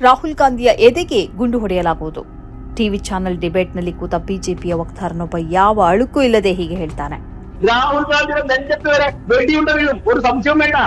ರಾಹುಲ್ ಗಾಂಧಿಯ ಎದೆಗೆ ಗುಂಡು ಹೊಡೆಯಲಾಗುವುದು ಟಿವಿ ಚಾನೆಲ್ ಡಿಬೇಟ್ನಲ್ಲಿ ಕೂತ ಬಿಜೆಪಿಯ ವಕ್ತಾರನೊಬ್ಬ ಯಾವ ಅಳುಕು ಇಲ್ಲದೆ ಹೀಗೆ ಹೇಳ್ತಾನೆ രാഹുൽ ഗാന്ധിയുടെ നെഞ്ചത്ത് വരെ വെടിയുണ്ട വീഴും ഒരു സംശയവും വേണ്ട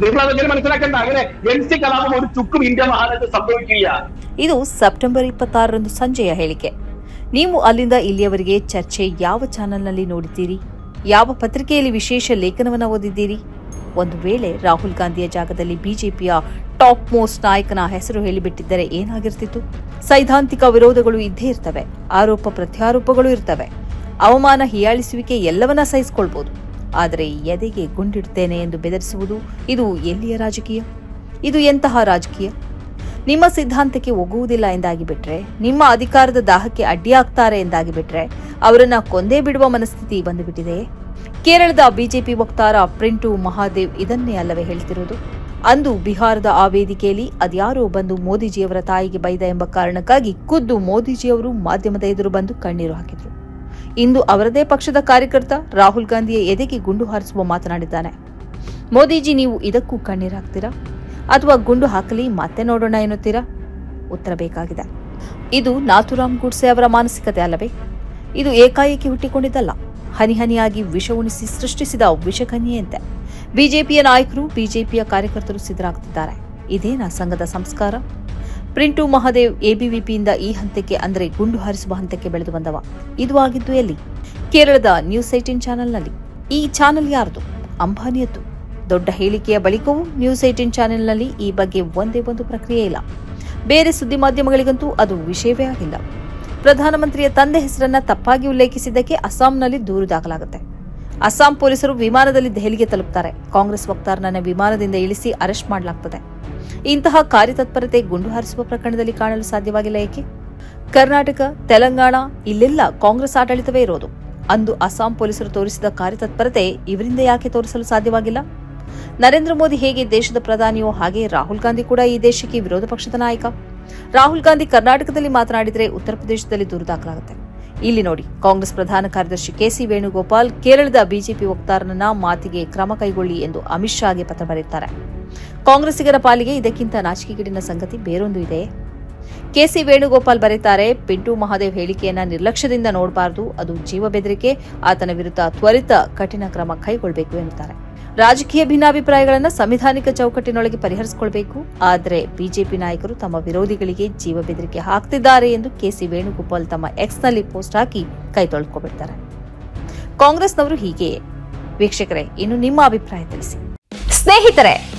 നിങ്ങൾ അതെങ്ങനെ മനസ്സിലാക്കണ്ട അങ്ങനെ എൻ സി കലാപം ഒരു ചുക്കും ഇന്ത്യ മഹാരാജ്യത്ത് സംഭവിക്കില്ല ಇದು ಸೆಪ್ಟೆಂಬರ್ ಇಪ್ಪತ್ತಾರರಂದು ಸಂಜೆಯ ಹೇಳಿಕೆ ನೀವು ಅಲ್ಲಿಂದ ಇಲ್ಲಿಯವರೆಗೆ ಚರ್ಚೆ ಯಾವ ಚಾನೆಲ್ನಲ್ಲಿ ನೋಡಿದ್ದೀರಿ ಯಾವ ಪತ್ರಿಕೆಯಲ್ಲಿ ವಿಶೇಷ ಲೇಖನವನ್ನು ಓದಿದ್ದೀರಿ ಒಂದು ವೇಳೆ ರಾಹುಲ್ ಗಾಂಧಿಯ ಜಾಗದಲ್ಲಿ ಬಿಜೆಪಿಯ ಟಾಪ್ ಮೋಸ್ಟ್ ನಾಯಕನ ಹೆಸರು ಹೇಳಿಬಿಟ್ಟಿದ್ದರೆ ಏನಾಗಿರ್ತಿತ್ತು? ಸೈದ್ಧಾಂತಿಕ ವಿರೋಧಗಳು ಇದ್ದೇ ಇರ್ತವೆ, ಆರೋಪ ಪ್ರತ್ಯಾರೋಪಗಳು ಇರ್ತವೆ. ಅವಮಾನ ಹೀಯಾಳಿಸುವಿಕೆ ಎಲ್ಲವನ್ನ ಸಹಿಸಿಕೊಳ್ಬಹುದು ಆದರೆ ಎದೆಗೆ ಗುಂಡಿಡ್ತೇನೆ ಎಂದು ಬೆದರಿಸುವುದು ಇದು ಎಲ್ಲಿಯ ರಾಜಕೀಯ? ಇದು ಎಂತಹ ರಾಜಕೀಯ? ನಿಮ್ಮ ಸಿದ್ಧಾಂತಕ್ಕೆ ಒಗ್ಗುವುದಿಲ್ಲ ಎಂದಾಗಿ ಬಿಟ್ರೆ ನಿಮ್ಮ ಅಧಿಕಾರದ ದಾಹಕ್ಕೆ ಅಡ್ಡಿಯಾಗ್ತಾರೆ ಎಂದಾಗಿ ಬಿಟ್ರೆ ಅವರನ್ನ ಕೊಂದೇ ಬಿಡುವ ಮನಸ್ಥಿತಿ ಬಂದುಬಿಟ್ಟಿದೆಯೇ? ಕೇರಳದ ಬಿಜೆಪಿ ವಕ್ತಾರ ಪ್ರಿಂಟು ಮಹಾದೇವ್ ಇದನ್ನೇ ಅಲ್ಲವೇ ಹೇಳ್ತಿರೋದು. ಅಂದು ಬಿಹಾರದ ಆ ವೇದಿಕೆಯಲ್ಲಿ ಅದ್ಯಾರೋ ಬಂದು ಮೋದಿಜಿಯವರ ತಾಯಿಗೆ ಬೈದ ಎಂಬ ಕಾರಣಕ್ಕಾಗಿ ಖುದ್ದು ಮೋದಿಜಿಯವರು ಮಾಧ್ಯಮದ ಎದುರು ಬಂದು ಕಣ್ಣೀರು ಹಾಕಿದರು. ಇಂದು ಅವರದೇ ಪಕ್ಷದ ಕಾರ್ಯಕರ್ತ ರಾಹುಲ್ ಗಾಂಧಿಯ ಎದೆಗೆ ಗುಂಡು ಹಾರಿಸುವ ಮಾತನಾಡಿದ್ದಾನೆ. ಮೋದಿಜಿ, ನೀವು ಇದಕ್ಕೂ ಕಣ್ಣೀರು ಹಾಕ್ತೀರಾ? ಅಥವಾ ಗುಂಡು ಹಾಕಲಿ, ಮತ್ತೆ ನೋಡೋಣ ಎನ್ನುತ್ತೀರಾ? ಉತ್ತರ ಬೇಕಾಗಿದೆ. ಇದು ನಾಥುರಾಮ್ ಗುಡ್ಸೆ ಅವರ ಮಾನಸಿಕತೆ ಅಲ್ಲವೇ? ಇದು ಏಕಾಏಕಿ ಹುಟ್ಟಿಕೊಂಡಿದ್ದಲ್ಲ. ಹನಿ ಹನಿಯಾಗಿ ವಿಷ ಉಣಿಸಿ ಸೃಷ್ಟಿಸಿದ ವಿಷಕನ್ಯೆಯಂತೆ. ಬಿಜೆಪಿಯ ನಾಯಕರು ಬಿಜೆಪಿಯ ಕಾರ್ಯಕರ್ತರು ಸಿದ್ಧರಾಗುತ್ತಿದ್ದಾರೆ ಇದೇನಾ ಸಂಘದ ಸಂಸ್ಕಾರ? ಪ್ರಿಂಟು ಮಹಾದೇವ್ ಎಬಿವಿಪಿಯಿಂದ ಈ ಹಂತಕ್ಕೆ, ಅಂದರೆ ಗುಂಡು ಹಾರಿಸುವ ಹಂತಕ್ಕೆ ಬೆಳೆದು ಬಂದವ. ಇದು ಆಗಿದ್ದು ಎಲ್ಲಿ? ಕೇರಳದ ನ್ಯೂಸ್ ಏಟೀನ್ ಚಾನೆಲ್ನಲ್ಲಿ. ಈ ಚಾನೆಲ್ ಯಾರದು? ಅಂಬಾನಿಯದ್ದು. ದೊಡ್ಡ ಹೇಳಿಕೆಯ ಬಳಿಕವೂ ನ್ಯೂಸ್ ಏಟೀನ್ ಚಾನೆಲ್ನಲ್ಲಿ ಈ ಬಗ್ಗೆ ಒಂದೇ ಒಂದು ಪ್ರಕ್ರಿಯೆ ಇಲ್ಲ. ಬೇರೆ ಸುದ್ದಿ ಮಾಧ್ಯಮಗಳಿಗಂತೂ ಅದು ವಿಷಯವೇ ಆಗಿಲ್ಲ. ಪ್ರಧಾನಮಂತ್ರಿಯ ತಂದೆ ಹೆಸರನ್ನ ತಪ್ಪಾಗಿ ಉಲ್ಲೇಖಿಸಿದ್ದಕ್ಕೆ ಅಸ್ಸಾಂನಲ್ಲಿ ದೂರು ದಾಖಲಾಗುತ್ತೆ. ಅಸ್ಸಾಂ ಪೊಲೀಸರು ವಿಮಾನದಲ್ಲಿ ದೆಹಲಿಗೆ ತಲುಪುತ್ತಾರೆ ಕಾಂಗ್ರೆಸ್ ವಕ್ತಾರನನ್ನ ವಿಮಾನದಿಂದ ಇಳಿಸಿ ಅರೆಸ್ಟ್ ಮಾಡಲಾಗ್ತದೆ. ಇಂತಹ ಕಾರ್ಯತತ್ಪರತೆ ಗುಂಡು ಹಾರಿಸುವ ಪ್ರಕರಣದಲ್ಲಿ ಕಾಣಲು ಸಾಧ್ಯವಾಗಿಲ್ಲ ಏಕೆ? ಕರ್ನಾಟಕ, ತೆಲಂಗಾಣ ಇಲ್ಲೆಲ್ಲ ಕಾಂಗ್ರೆಸ್ ಆಡಳಿತವೇ ಇರೋದು. ಅಂದು ಅಸ್ಸಾಂ ಪೊಲೀಸರು ತೋರಿಸಿದ ಕಾರ್ಯತತ್ಪರತೆ ಇವರಿಂದ ಯಾಕೆ ತೋರಿಸಲು ಸಾಧ್ಯವಾಗಿಲ್ಲ? ನರೇಂದ್ರ ಮೋದಿ ಹೇಗೆ ದೇಶದ ಪ್ರಧಾನಿಯೋ ಹಾಗೆ ರಾಹುಲ್ ಗಾಂಧಿ ಕೂಡ ಈ ದೇಶಕ್ಕೆ ವಿರೋಧ ಪಕ್ಷದ ನಾಯಕ. ರಾಹುಲ್ ಗಾಂಧಿ ಕರ್ನಾಟಕದಲ್ಲಿ ಮಾತನಾಡಿದರೆ ಉತ್ತರ ಪ್ರದೇಶದಲ್ಲಿ ದೂರು ದಾಖಲಾಗುತ್ತೆ. ಇಲ್ಲಿ ನೋಡಿ, ಕಾಂಗ್ರೆಸ್ ಪ್ರಧಾನ ಕಾರ್ಯದರ್ಶಿ ಕೆಸಿ ವೇಣುಗೋಪಾಲ್ ಕೇರಳದ ಬಿಜೆಪಿ ವಕ್ತಾರನನ್ನ ಮಾತಿಗೆ ಕ್ರಮ ಕೈಗೊಳ್ಳಿ ಎಂದು ಅಮಿತ್ ಶಾಗೆ ಪತ್ರ ಬರೆಯುತ್ತಾರೆ. ಕಾಂಗ್ರೆಸ್ಸಿಗರ ಪಾಲಿಗೆ ಇದಕ್ಕಿಂತ ನಾಚಿಕೆಗೇಡಿನ ಸಂಗತಿ ಬೇರೊಂದು ಇದೆಯೇ ಕೆಸಿ ವೇಣುಗೋಪಾಲ್ ಬರೀತಾರೆ ಪಿಂಟು ಮಹಾದೇವ್ ಹೇಳಿಕೆಯನ್ನ ನಿರ್ಲಕ್ಷ್ಯದಿಂದ ನೋಡಬಾರದು. ಅದು ಜೀವ ಬೆದರಿಕೆ. ಆತನ ವಿರುದ್ಧ ತ್ವರಿತ ಕಠಿಣ ಕ್ರಮ ಕೈಗೊಳ್ಳಬೇಕು ಎನ್ನುತ್ತಾರೆ. ರಾಜಕೀಯ ಭಿನ್ನಾಭಿಪ್ರಾಯಗಳನ್ನು ಸಂವಿಧಾನಿಕ ಚೌಕಟ್ಟಿನೊಳಗೆ ಪರಿಹರಿಸಿಕೊಳ್ಬೇಕು. ಆದರೆ ಬಿಜೆಪಿ ನಾಯಕರು ತಮ್ಮ ವಿರೋಧಿಗಳಿಗೆ ಜೀವ ಬೆದರಿಕೆ ಹಾಕ್ತಿದ್ದಾರೆ ಎಂದು ಕೆಸಿ ವೇಣುಗೋಪಾಲ್ ತಮ್ಮ ಎಕ್ಸ್ನಲ್ಲಿ ಪೋಸ್ಟ್ ಹಾಕಿ ಕೈ ತೊಳ್ಕೊಬಿಡ್ತಾರೆ. ಕಾಂಗ್ರೆಸ್ನವರು ಹೀಗೆಯೇ ವೀಕ್ಷಕರೇ, ಇನ್ನು ನಿಮ್ಮ ಅಭಿಪ್ರಾಯ ತಿಳಿಸಿ. ಸ್ನೇಹಿತರೆ